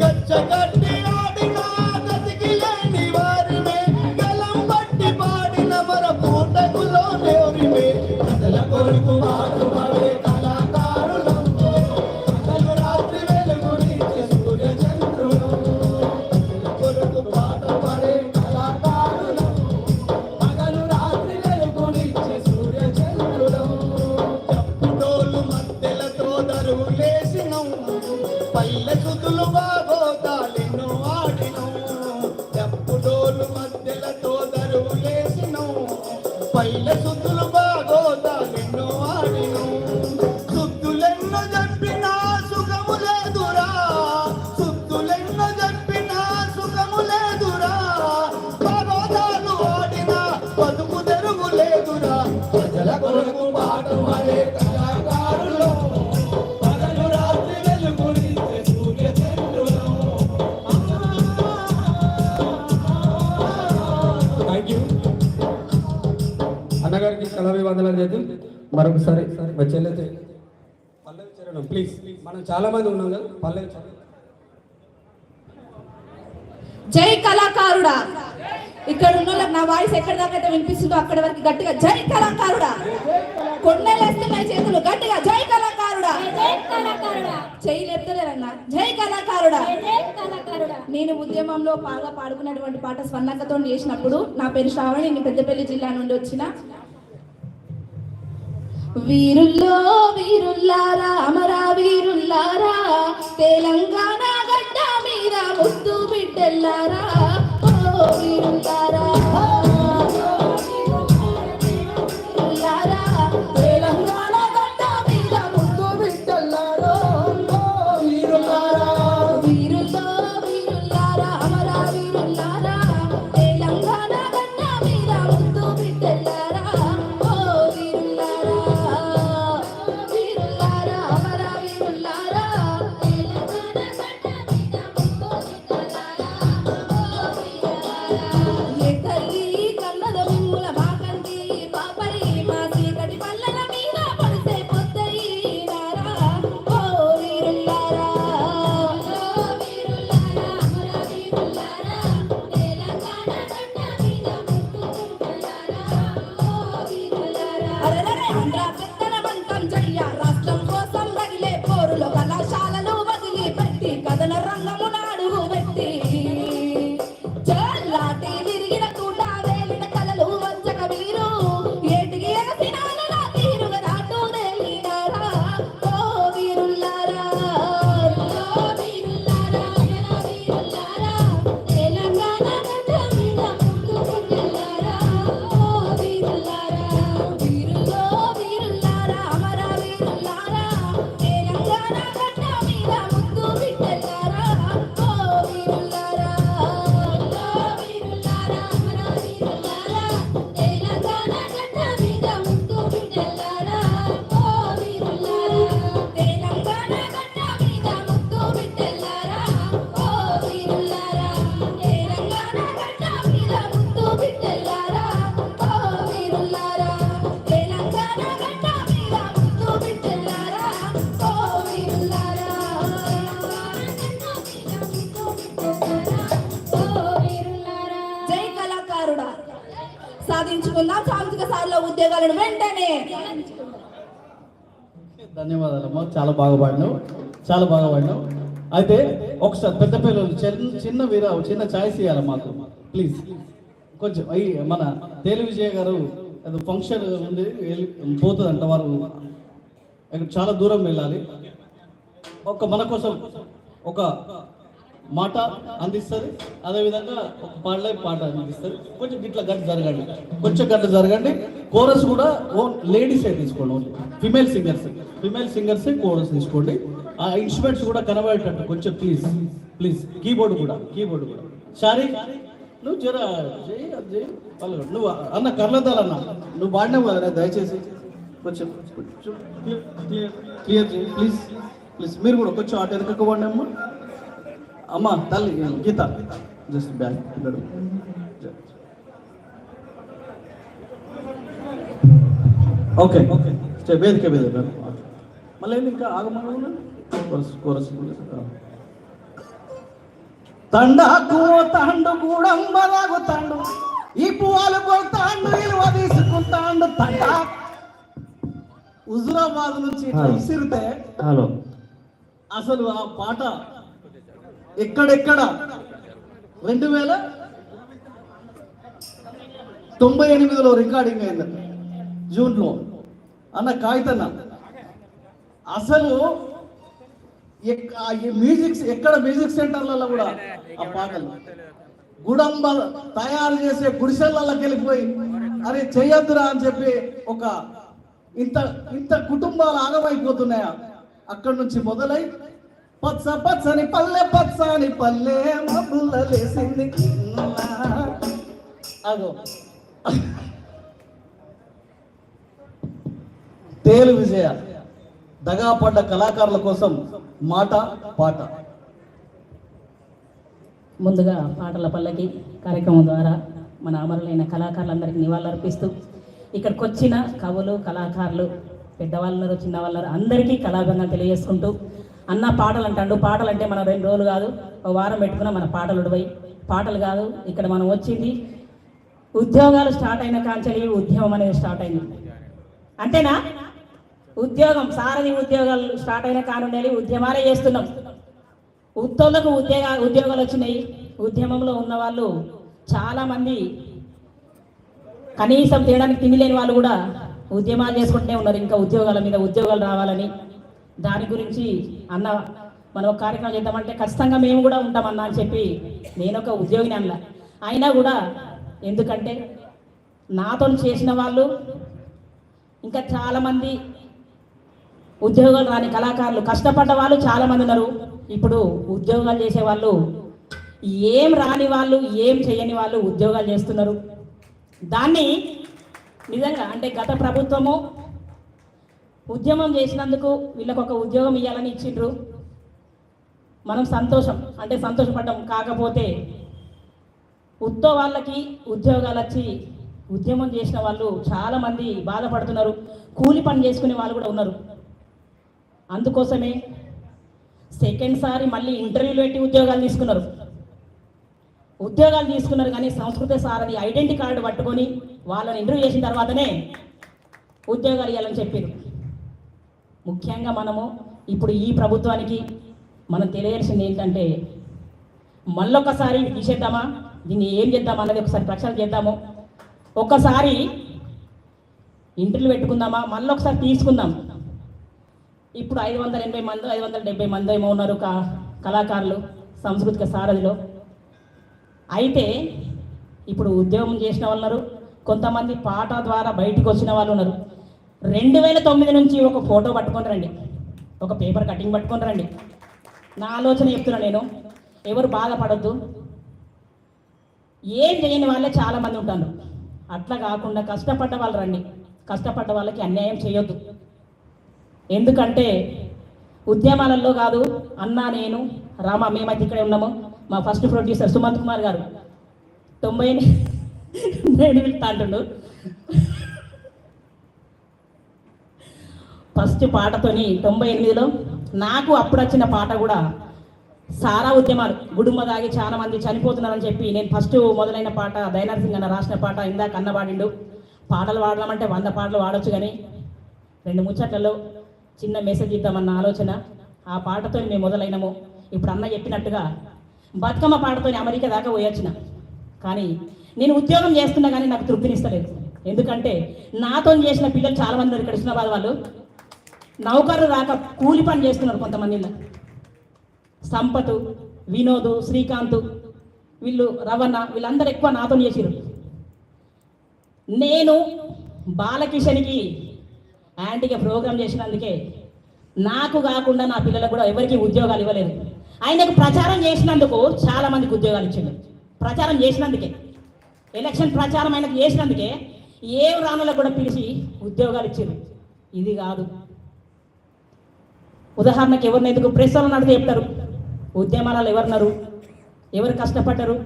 గచ్చగా పల్లె సుతులు కళాభివందనాలు చేద్దాం మరొకసారి వచ్చేళ్ళైతే పల్లవి చరణం ప్లీజ్ మనం చాలా మంది ఉన్నాం కదా పల్లవి చరణం. జై కళాకారుడా. ఇక్కడ ఉన్న నా వాయిస్ ఎక్కడి దాకా అయితే వినిపిస్తుందో అక్కడ వరకు గట్టిగా జై కళాకారుడా. కొండలు వేస్తున్నాయి చేతులు గట్టిగా జై కళాకారుడా. జై కళాకారుడా. చెయ్యి ఎత్తలేరన్నా జై కళాకారుడా. జై కళాకారుడా. నేను ఉద్యమంలో బాగా పాడుకున్నటువంటి పాట స్వర్ణక్కతో చేసినప్పుడు నా పేరు శ్రావణి నేను పెద్దపల్లి జిల్లా నుండి వచ్చిన వీరుల్లో వీరుల్లారా అమరా వీరుల్లారా? తెలంగాణ గడ్డ మీద ముద్దు బిడ్డల్లారా? ఓ వీరుల్లారా వీరుల్లారా, వీరుల్లారా సాధించుకుందాం సాంస్కృతిక సార్ల ఉద్యోగాలను వెంటనే ధన్యవాదాలమ్మా. చాలా బాగా పాడినావు. చాలా బాగా పాడినావు. అయితే ఒకసారి పెద్ద పిల్లలు చిన్న చిన్న వీర చిన్న ఛాయిస్ ఇవ్వాలి మాకు. ప్లీజ్. కొంచెం అయ్యి మన తేలి విజయ్ గారు ఏదో ఫంక్షన్ ఉంది పోతుందంట వారు. ఇక్కడ చాలా దూరం వెళ్ళాలి. ఒక మన కోసం ఒక మాట అందిస్తుంది అదేవిధంగా ఒక పాడలే పాట అందిస్తారు. కొంచెం ఇట్లా గంట జరగండి. కొంచెం గంట జరగండి. కోరస్ కూడా ఓన్ లేడీసే తీసుకోండి. Only female singers female singers chorus తీసుకోండి. ఆ ఇన్స్ట్రుమెంట్స్ కూడా కనబడేటట్టు కొంచెం ప్లీజ్ ప్లీజ్ కీబోర్డ్ కూడా కీబోర్డ్ కూడా. సారీ నువ్వు జర నువ్వు అన్న కర్లదాల్ అన్న. నువ్వు పాడినావు కదా దయచేసి. కొంచెం కొంచెం clear clear clear please please మీరు కూడా కొంచెం అటు వెనకకు వాడినమ్మా అమ్మ తల్లి గీత. జస్ట్ బ్యాక్ ఇక్కడ ఓకే ఓకే వేదిక వేదిక మళ్ళీ ఇంకా ఆగమని కోరస్ తండాకు తండు తండు. ఈ పువ్వులు కొడతాండు విలువ తీసుకుంటాండు తండా. హుజురాబాద్ నుంచి. విసిరితే హలో అసలు ఆ పాట ఎక్కడెక్కడ? రెండు వేల తొంభై ఎనిమిదిలో రికార్డింగ్ అయింది. జూన్లో. అన్న కాగితన్న అసలు మ్యూజిక్ ఎక్కడ మ్యూజిక్ సెంటర్లలో కూడా ఆ పాటలు. గుడంబ తయారు చేసే గుడిసెలలోకి వెళ్ళిపోయి అరే చెయ్యొద్దురా అని చెప్పి ఒక ఇంత ఇంత కుటుంబాలు ఆగమైపోతున్నాయా? అక్కడి నుంచి మొదలై పచ్చ పచ్చని పల్లె పచ్చని పల్లె మబ్బుల లేసింది. అగో. తేలు విజయ దగాపడ్డ కళాకారుల కోసం మాట పాట. ముందుగా పాటల పల్లకి కార్యక్రమం ద్వారా మన అమరులైన కళాకారులందరికీ నివాళులర్పిస్తూ ఇక్కడికి వచ్చిన కవులు కళాకారులు పెద్దవాళ్ళన్నారు చిన్నవాళ్ళన్నారు అందరికీ కళాభంగా తెలియజేసుకుంటూ అన్న పాటలు అంటాడు పాటలు అంటే మన రెండు రోజులు కాదు. ఒక వారం పెట్టుకున్న మన పాటలు ఉడిపోయి పాటలు కాదు. ఇక్కడ మనం వచ్చింది ఉద్యోగాలు స్టార్ట్ అయిన కాంచెలి ఉద్యమం అనేది స్టార్ట్ అయింది. అంతేనా? ఉద్యోగం సారథి ఉద్యోగాలు స్టార్ట్ అయిన కానుండేది ఉద్యమాలే చేస్తున్నాం. ఉత్తోళ్ళకు ఉద్యోగ ఉద్యోగాలు వచ్చినాయి. ఉద్యమంలో ఉన్న వాళ్ళు చాలామంది కనీసం తినడానికి తిండి లేని వాళ్ళు కూడా ఉద్యమాలు చేసుకుంటూనే ఉన్నారు. ఇంకా ఉద్యోగాల మీద ఉద్యోగాలు రావాలని. దాని గురించి అన్న మనం ఒక కార్యక్రమం చేద్దామంటే ఖచ్చితంగా మేము కూడా ఉంటామన్నా అని చెప్పి నేను ఒక ఉద్యోగిని అన్న. అయినా కూడా ఎందుకంటే నాతో చేసిన వాళ్ళు ఇంకా చాలామంది ఉద్యోగాలు రాని కళాకారులు కష్టపడ్డ వాళ్ళు చాలామంది ఉన్నారు. ఇప్పుడు ఉద్యోగాలు చేసే వాళ్ళు ఏం రాని వాళ్ళు ఏం చేయని వాళ్ళు ఉద్యోగాలు చేస్తున్నారు. దాన్ని నిజంగా అంటే గత ప్రభుత్వము ఉద్యమం చేసినందుకు వీళ్ళకు ఒక ఉద్యోగం ఇవ్వాలని ఇచ్చిండ్రు. మనం సంతోషం అంటే సంతోషపడ్డం. కాకపోతే ఉత్తో వాళ్ళకి ఉద్యోగాలు వచ్చి ఉద్యమం చేసిన వాళ్ళు చాలామంది బాధపడుతున్నారు. కూలి పని చేసుకునే వాళ్ళు కూడా ఉన్నారు. అందుకోసమే సెకండ్ సారి మళ్ళీ ఇంటర్వ్యూలు పెట్టి ఉద్యోగాలు తీసుకున్నారు. ఉద్యోగాలు తీసుకున్నారు కానీ సంస్కృత సారని ఐడెంటిటీ కార్డు పట్టుకొని వాళ్ళని ఇంటర్వ్యూ చేసిన తర్వాతనే ఉద్యోగాలు ఇవ్వాలని చెప్పారు ముఖ్యంగా మనము ఇప్పుడు ఈ ప్రభుత్వానికి మనం తెలియాల్సింది ఏంటంటే మళ్ళొకసారి తీసేద్దామా? దీన్ని ఏం చేద్దాం అన్నది ఒకసారి ప్రక్షాళన చేద్దాము. ఒక్కసారి ఇంటర్వ్యూ పెట్టుకుందామా? మళ్ళీ ఒకసారి తీసుకుందాం. ఇప్పుడు ఐదు వందల ఎనభై మంది ఐదు వందల డెబ్బై మంది ఏమో ఉన్నారు కా కళాకారులు సాంస్కృతిక సారథిలో. అయితే ఇప్పుడు ఉద్యోగం చేసిన వాళ్ళు ఉన్నారు. కొంతమంది పాట ద్వారా బయటకు వచ్చిన వాళ్ళు ఉన్నారు. రెండు వేల తొమ్మిది నుంచి ఒక ఫోటో పట్టుకొని రండి. ఒక పేపర్ కటింగ్ పట్టుకొని రండి. నా ఆలోచన చెప్తున్నా నేను. ఎవరు బాధపడద్దు. ఏం చేయని వాళ్ళే చాలామంది ఉంటారు. అట్లా కాకుండా కష్టపడ్డ వాళ్ళు రండి. కష్టపడ్డ వాళ్ళకి అన్యాయం చేయొద్దు. ఎందుకంటే ఉద్యమాలలో కాదు అన్నా నేను రామ మేమైతే ఇక్కడే ఉన్నాము. మా ఫస్ట్ ప్రొడ్యూసర్ సుమంత్ కుమార్ గారు. తొంభై నేను అంటుండు. ఫస్ట్ పాటతోని తొంభై ఎనిమిదిలో నాకు అప్పుడు వచ్చిన పాట కూడా సారా ఉద్యమాలు గుడుంబ దాగి చాలా మంది చనిపోతున్నారని చెప్పి నేను ఫస్ట్ మొదలైన పాట దయనర్ సింగ్ అన్న రాసిన పాట ఇందాక అన్న పాడిండు. పాటలు పాడదామంటే వంద పాటలు వాడొచ్చు కానీ రెండు ముచ్చట్లలో చిన్న మెసేజ్ ఇద్దామన్న ఆలోచన. ఆ పాటతో మేము మొదలైనము. ఇప్పుడు అన్న చెప్పినట్టుగా బతుకమ్మ పాటతో అమెరికా దాకా పోయొచ్చిన. కానీ నేను ఉద్యోగం చేస్తున్నా కానీ నాకు తృప్తినిస్తలేదు. ఎందుకంటే నాతో చేసిన పిల్లలు చాలామంది ఇక్కడ వాళ్ళు. నౌకరు రాక కూలి పని చేస్తున్నారు కొంతమంది సంపతు వినోదు వినోద్ శ్రీకాంత్ వీళ్ళు రవణ వీళ్ళందరూ ఎక్కువ నాతో చేసిరు నేను బాలకిషన్కి యాంటీగా ప్రోగ్రామ్ చేసినందుకే నాకు కాకుండా నా పిల్లలకు కూడా ఎవరికి ఉద్యోగాలు ఇవ్వలేదు. ఆయనకు ప్రచారం చేసినందుకు చాలా మందికి ఉద్యోగాలు ఇచ్చింది ప్రచారం చేసినందుకే. ఎలక్షన్ ప్రచారం ఆయనకు చేసినందుకే ఏ రాణులకు కూడా పిలిచి ఉద్యోగాలు ఇచ్చింది ఇది కాదు. ఉదాహరణకి ఎవరిని ఎందుకు ప్రెస్ వాళ్ళని చెప్తారు? ఉద్యమాలలో ఎవరున్నారు? ఎవరు కష్టపడరు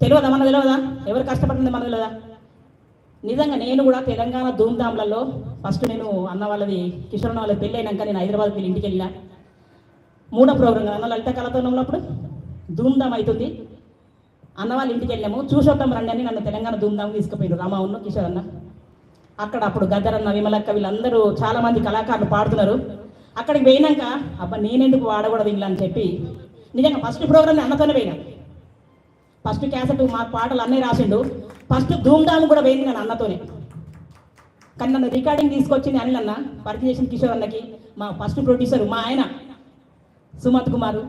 తెలియదా? మన తెలియదా? ఎవరు కష్టపడుతుంది మన తెలవదా నిజంగా నేను కూడా తెలంగాణ ధూమ్ధామ్లలో ఫస్ట్ నేను అన్న వాళ్ళది కిషోర్ అన్న వాళ్ళది పెళ్ళి అయినాక నేను హైదరాబాద్ వెళ్ళి ఇంటికి వెళ్ళిన. మూడో ప్రోగ్రాం అన్న లలిత కళతో ఉన్నప్పుడు ధూమ్ధామ్ అవుతుంది. అన్న వాళ్ళ ఇంటికి వెళ్ళాము. చూసొద్దాం రండి అని నన్ను తెలంగాణ ధూమ్ధామ్ తీసుకుపోయారు రామావును కిషోర్ అన్న. అక్కడ అప్పుడు గద్దరన్న విమలక్క వీళ్ళందరూ చాలా మంది కళాకారులు పాడుతున్నారు. అక్కడికి పోయినాక అబ్బా నేనెందుకు వాడకూడదు ఇలా అని చెప్పి నిజంగా ఫస్ట్ ప్రోగ్రామ్ అన్నతోనే పోయినా. ఫస్ట్ క్యాసెట్ మా పాటలు అన్నీ రాసిండు. ఫస్ట్ ధూమ్ధామ్ కూడా పోయింది నేను అన్నతోనే. కానీ నన్ను రికార్డింగ్ తీసుకొచ్చింది అనిల్ అన్న పరిచయం చేసిన కిషోర్ అన్నకి మా ఫస్ట్ ప్రొడ్యూసర్ మా ఆయన సుమత్ కుమారు.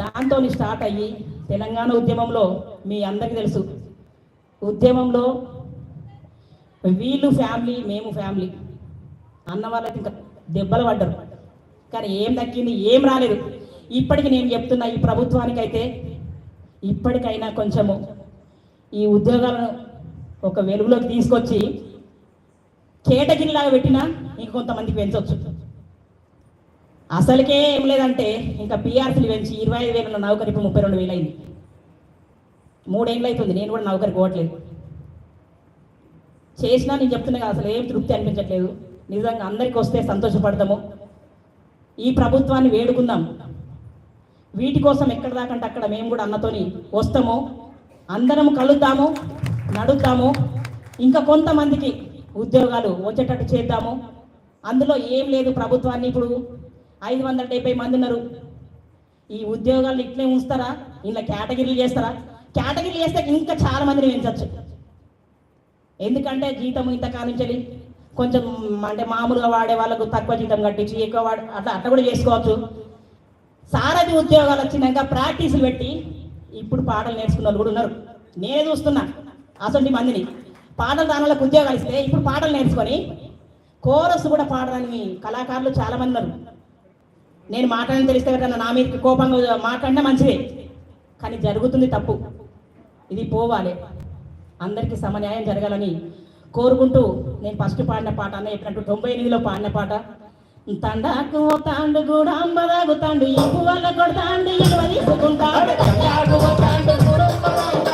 దాంతో స్టార్ట్ అయ్యి తెలంగాణ ఉద్యమంలో మీ అందరికీ తెలుసు. ఉద్యమంలో వీళ్ళు ఫ్యామిలీ మేము ఫ్యామిలీ. అన్న వాళ్ళకి ఇంకా దెబ్బలు పడ్డారు. కానీ ఏం దక్కింది ఏం రాలేదు. ఇప్పటికి నేను చెప్తున్నా ఈ ప్రభుత్వానికైతే ఇప్పటికైనా కొంచెము ఈ ఉద్యోగాలను ఒక వెలుగులోకి తీసుకొచ్చి కేటగిరిలాగా పెట్టినా ఇంక కొంతమందికి పెంచవచ్చు అసలుకే ఏం లేదంటే ఇంకా పీఆర్సీలు పెంచి ఇరవై ఐదు వేల నౌకరి ఇప్పుడు ముప్పై రెండు వేలు అయింది. మూడేళ్ళు అవుతుంది నేను కూడా నౌకరికి పోవట్లేదు. చేసినా నేను చెప్తున్నా కదా అసలు ఏం తృప్తి అనిపించట్లేదు. నిజంగా అందరికి వస్తే సంతోషపడతాము. ఈ ప్రభుత్వాన్ని వేడుకుందాం. వీటి కోసం ఎక్కడ దాకంటే అక్కడ మేము కూడా అన్నతోని వస్తాము. అందరం కలుద్దాము నడుద్దాము. ఇంకా కొంతమందికి ఉద్యోగాలు వచ్చేటట్టు చేద్దాము. అందులో ఏం లేదు ప్రభుత్వాన్ని ఇప్పుడు. ఐదు వందల డెబ్బై మంది ఉన్నారు. ఈ ఉద్యోగాలు ఇట్లే ఉంచుతారా? ఇలా కేటగిరీలు చేస్తారా? కేటగిరీలు చేస్తే ఇంకా చాలా మందిని పెంచచ్చు. ఎందుకంటే జీతం ఇంతకాలం చెల్లి కొంచెం అంటే మామూలుగా వాడే వాళ్ళకు తక్కువ జీతం కట్టించి ఎక్కువ వాడు అట్లా అట్లా కూడా చేసుకోవచ్చు. సారథి ఉద్యోగాలు వచ్చినాక ప్రాక్టీసులు పెట్టి ఇప్పుడు పాటలు నేర్చుకున్న వాళ్ళు కూడా ఉన్నారు. నేనే చూస్తున్నా అసలు మందిని. పాటలు దాని ఉద్యోగాలు ఇస్తే ఇప్పుడు పాటలు నేర్చుకొని కోరస్ కూడా పాడడానికి కళాకారులు చాలా మంది ఉన్నారు. నేను మాట్లాడిన తెలిస్తే కదా నా మీద కోపంగా మాట్లాడినా మంచిదే. కానీ జరుగుతుంది తప్పు. ఇది పోవాలి. అందరికీ సమన్యాయం జరగాలని కోరుకుంటూ నేను ఫస్ట్ పాడిన పాట అన్న చెప్పినట్టు తొంభై ఎనిమిదిలో పాడిన పాట. తండాకు తాండు కూడా అంబదాగు తాండు ఎక్కువ వాళ్ళ కొడతాండు ఇలువ తీసుకుంటాడు తండాకు తాండు కూడా తాండు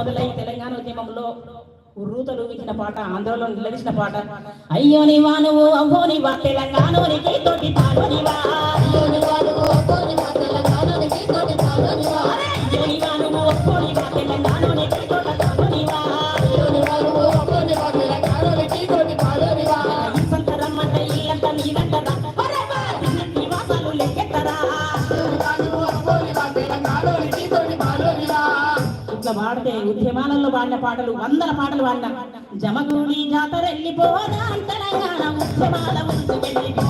మొదలై తెలంగాణ ఉద్యమంలో ఉర్రూతలు ఇచ్చిన పాట ఆంధ్రలో నిలదీసిన పాట. అయ్యో నివా నువ్వు అవ్వో నివా తెలంగాణోనికి తోటి తాళోనివా అయ్యో నివా ఇట్లా ఉద్యమాలలో పాడిన పాటలు వందల పాటలు పాడిన జమగూడి జాతర వెళ్ళిపోదా తెలంగాణ ఉద్యమాల ఉరుసు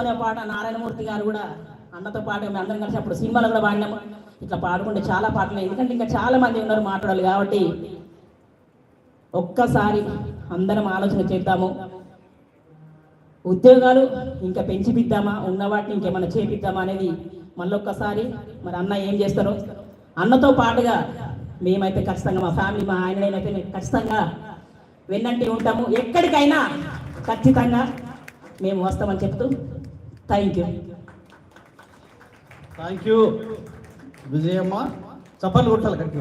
అనే పాట నారాయణమూర్తి గారు కూడా అన్నతో పాటు మేము అందరం కలిసి అప్పుడు సినిమాలు కూడా పాడినాము. ఇట్లా పాడుకుంటే చాలా పాటలు ఎందుకంటే ఇంకా చాలా మంది ఉన్నారు మాట్లాడాలి కాబట్టి ఒక్కసారి అందరం ఆలోచన చేద్దాము. ఉద్యోగాలు ఇంకా పెంచిపిద్దామా? ఉన్న వాటిని ఇంకేమైనా చేపిద్దామా అనేది మళ్ళొక్కసారి మరి అన్న ఏం చేస్తారో. అన్నతో పాటుగా మేమైతే ఖచ్చితంగా మా ఫ్యామిలీ మా ఆయననైతే మేము ఖచ్చితంగా వెన్నంటి ఉంటాము. ఎక్కడికైనా ఖచ్చితంగా మేము వస్తామని చెప్తూ thank you. Thank you. Vijayamma చప్పట్లు కొట్టాలి గట్టిగా.